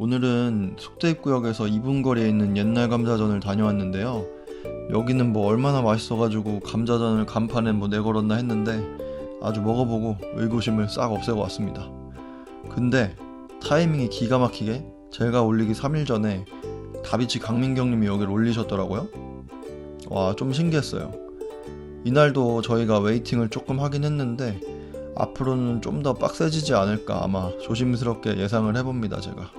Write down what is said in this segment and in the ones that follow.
오늘은 속대입구역에서 2분 거리에 있는 옛날 감자전을 다녀왔는데요. 여기는 뭐 얼마나 맛있어가지고 감자전을 간판에 뭐 내걸었나 했는데 아주 먹어보고 의구심을 싹 없애고 왔습니다. 근데 타이밍이 기가 막히게 제가 올리기 3일 전에 다비치 강민경님이 여기를 올리셨더라고요. 와, 좀 신기했어요. 이날도 저희가 웨이팅을 조금 하긴 했는데 앞으로는 좀 더 빡세지지 않을까 아마 조심스럽게 예상을 해봅니다, 제가.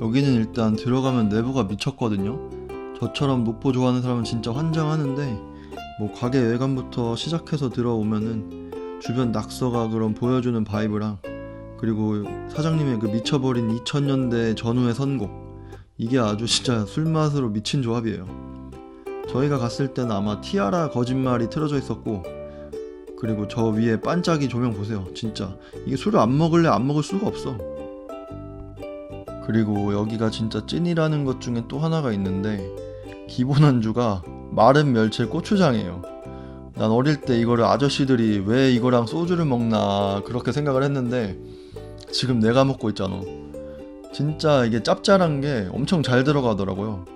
여기는 일단 들어가면 내부가 미쳤거든요. 저처럼 녹보 좋아하는 사람은 진짜 환장하는데 뭐 가게 외관부터 시작해서 들어오면은 주변 낙서가 그런 보여주는 바이브랑 그리고 사장님의 그 미쳐버린 2000년대 전후의 선곡 이게 아주 진짜 술맛으로 미친 조합이에요. 저희가 갔을 때는 아마 티아라 거짓말이 틀어져 있었고 그리고 저 위에 반짝이 조명 보세요. 진짜 이게 술을 안 먹을래 안 먹을 수가 없어. 그리고 여기가 진짜 찐이라는 것 중에 또 하나가 있는데 기본 안주가 마른 멸치 고추장이에요. 난 어릴 때 이거를 아저씨들이 왜 이거랑 소주를 먹나 그렇게 생각을 했는데 지금 내가 먹고 있잖아. 진짜 이게 짭짤한 게 엄청 잘 들어가더라고요.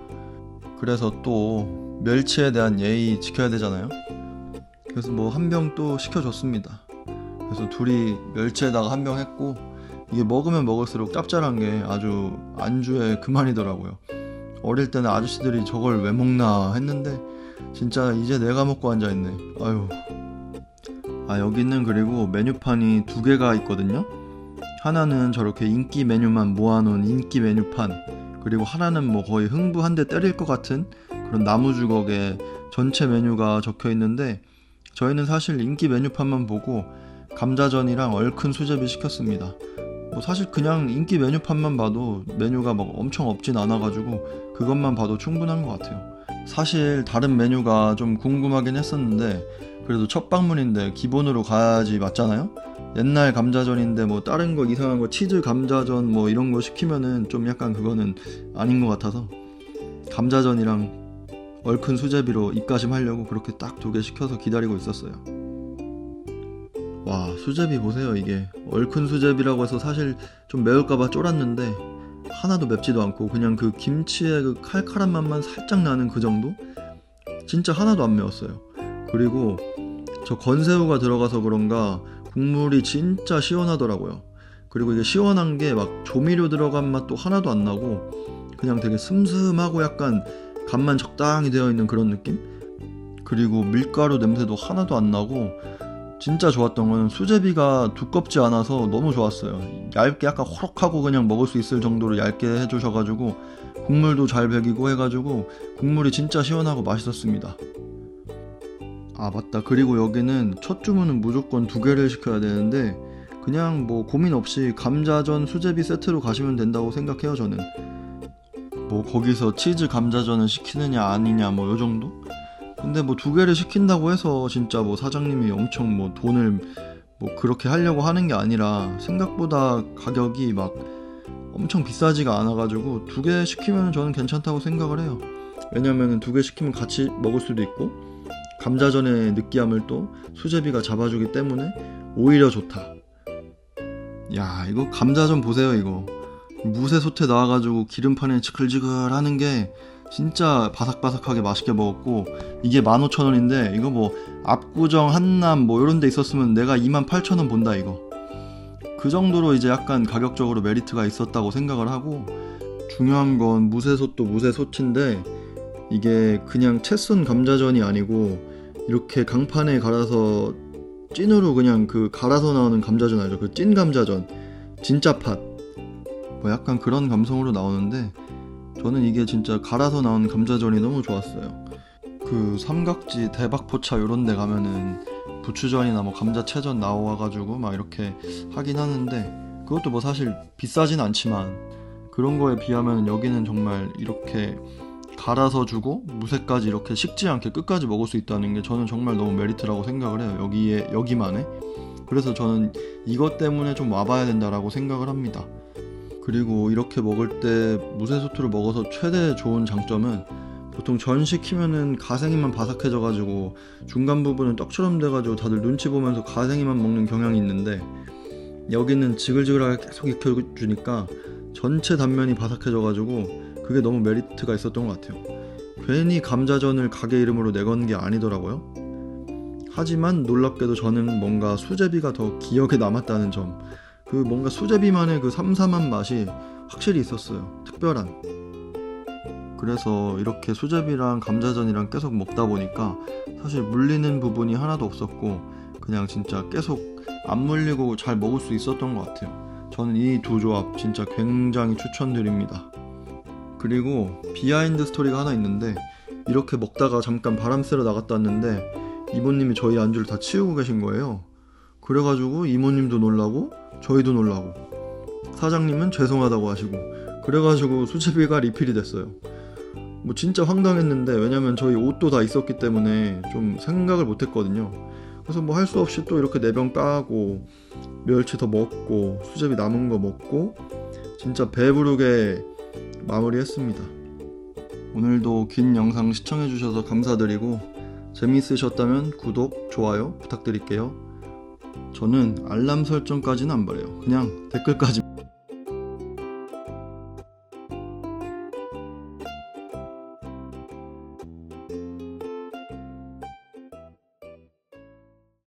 그래서 또 멸치에 대한 예의 지켜야 되잖아요. 그래서 뭐 한 병 또 시켜줬습니다. 그래서 둘이 멸치에다가 한 병 했고 이게 먹으면 먹을수록 짭짤한 게 아주 안주의 그만이더라고요. 어릴 때는 아저씨들이 저걸 왜 먹나 했는데 진짜 이제 내가 먹고 앉아 있네. 아유. 아 여기는 그리고 메뉴판이 두 개가 있거든요. 하나는 저렇게 인기 메뉴만 모아놓은 인기 메뉴판 그리고 하나는 뭐 거의 흥부 한 대 때릴 것 같은 그런 나무 주걱에 전체 메뉴가 적혀 있는데 저희는 사실 인기 메뉴판만 보고 감자전이랑 얼큰 수제비 시켰습니다. 뭐 사실 그냥 인기 메뉴판만 봐도 메뉴가 막 엄청 없진 않아가지고 그것만 봐도 충분한 것 같아요. 사실 다른 메뉴가 좀 궁금하긴 했었는데 그래도 첫 방문인데 기본으로 가야지 맞잖아요. 옛날 감자전인데 뭐 다른 거 이상한 거 치즈 감자전 뭐 이런 거 시키면은 좀 약간 그거는 아닌 것 같아서 감자전이랑 얼큰 수제비로 입가심 하려고 그렇게 딱 두 개 시켜서 기다리고 있었어요. 와 수제비 보세요 이게 얼큰 수제비라고 해서 사실 좀 매울까봐 쫄았는데 하나도 맵지도 않고 그냥 그 김치의 그 칼칼한 맛만 살짝 나는 그 정도? 진짜 하나도 안 매웠어요. 그리고 저 건새우가 들어가서 그런가 국물이 진짜 시원하더라고요. 그리고 이게 시원한 게 막 조미료 들어간 맛도 하나도 안 나고 그냥 되게 슴슴하고 약간 간만 적당히 되어 있는 그런 느낌? 그리고 밀가루 냄새도 하나도 안 나고 진짜 좋았던 건 수제비가 두껍지 않아서 너무 좋았어요. 얇게 약간 호록하고 그냥 먹을 수 있을 정도로 얇게 해주셔가지고 국물도 잘 배기고 해가지고 국물이 진짜 시원하고 맛있었습니다. 아 맞다 그리고 여기는 첫 주문은 무조건 두 개를 시켜야 되는데 그냥 뭐 고민 없이 감자전 수제비 세트로 가시면 된다고 생각해요 저는 뭐 거기서 치즈 감자전을 시키느냐 아니냐 뭐 요 정도? 근데 뭐 두 개를 시킨다고 해서 진짜 뭐 사장님이 엄청 뭐 돈을 뭐 그렇게 하려고 하는 게 아니라 생각보다 가격이 막 엄청 비싸지가 않아가지고 두 개 시키면 저는 괜찮다고 생각을 해요 왜냐면은 두 개 시키면 같이 먹을 수도 있고 감자전의 느끼함을 또 수제비가 잡아주기 때문에 오히려 좋다. 야 이거 감자전 보세요 이거 무쇠 솥에 나와가지고 기름판에 지글지글 하는 게 진짜 바삭바삭하게 맛있게 먹었고 이게 15,000원인데 이거 뭐 압구정 한남 뭐 이런 데 있었으면 내가 28,000원 본다 이거 그 정도로 이제 약간 가격적으로 메리트가 있었다고 생각을 하고 중요한 건 무쇠솥도 무쇠솥인데 이게 그냥 채 썬 감자전이 아니고 이렇게 강판에 갈아서 찐으로 그냥 그 갈아서 나오는 감자전 알죠? 그 찐 감자전 진짜 팥. 뭐 약간 그런 감성으로 나오는데 저는 이게 진짜 갈아서 나온 감자전이 너무 좋았어요. 그 삼각지 대박포차 이런 데 가면은 부추전이나 뭐 감자채전 나와가지고 막 이렇게 하긴 하는데 그것도 뭐 사실 비싸진 않지만 그런 거에 비하면 여기는 정말 이렇게 갈아서 주고 무쇠까지 이렇게 식지 않게 끝까지 먹을 수 있다는 게 저는 정말 너무 메리트라고 생각을 해요. 여기에 여기만에. 그래서 저는 이것 때문에 좀 와봐야 된다라고 생각을 합니다. 그리고 이렇게 먹을 때 무쇠소트를 먹어서 최대 좋은 장점은 보통 전 시키면은 가생이만 바삭해져가지고 중간 부분은 떡처럼 돼가지고 다들 눈치 보면서 가생이만 먹는 경향이 있는데 여기는 지글지글하게 계속 익혀주니까 전체 단면이 바삭해져가지고 그게 너무 메리트가 있었던 것 같아요. 괜히 감자전을 가게 이름으로 내건 게 아니더라고요. 하지만 놀랍게도 저는 뭔가 수제비가 더 기억에 남았다는 점. 그 뭔가 수제비만의 그 삼삼한 맛이 확실히 있었어요. 특별한. 그래서 이렇게 수제비랑 감자전이랑 계속 먹다 보니까 사실 물리는 부분이 하나도 없었고 그냥 진짜 계속 안 물리고 잘 먹을 수 있었던 것 같아요. 저는 이 두 조합 진짜 굉장히 추천드립니다. 그리고 비하인드 스토리가 하나 있는데 이렇게 먹다가 잠깐 바람 쐬러 나갔다 왔는데 이모님이 저희 안주를 다 치우고 계신 거예요. 그래가지고 이모님도 놀라고 저희도 놀라고 사장님은 죄송하다고 하시고 그래가지고 수제비가 리필이 됐어요. 뭐 진짜 황당했는데 왜냐면 저희 옷도 다 있었기 때문에 좀 생각을 못했거든요. 그래서 뭐 할 수 없이 또 이렇게 네 병 까고 멸치 더 먹고 수제비 남은 거 먹고 진짜 배부르게 마무리했습니다. 오늘도 긴 영상 시청해주셔서 감사드리고 재미있으셨다면 구독, 좋아요 부탁드릴게요. 저는 알람 설정까지는 안 바래요. 그냥 댓글까지.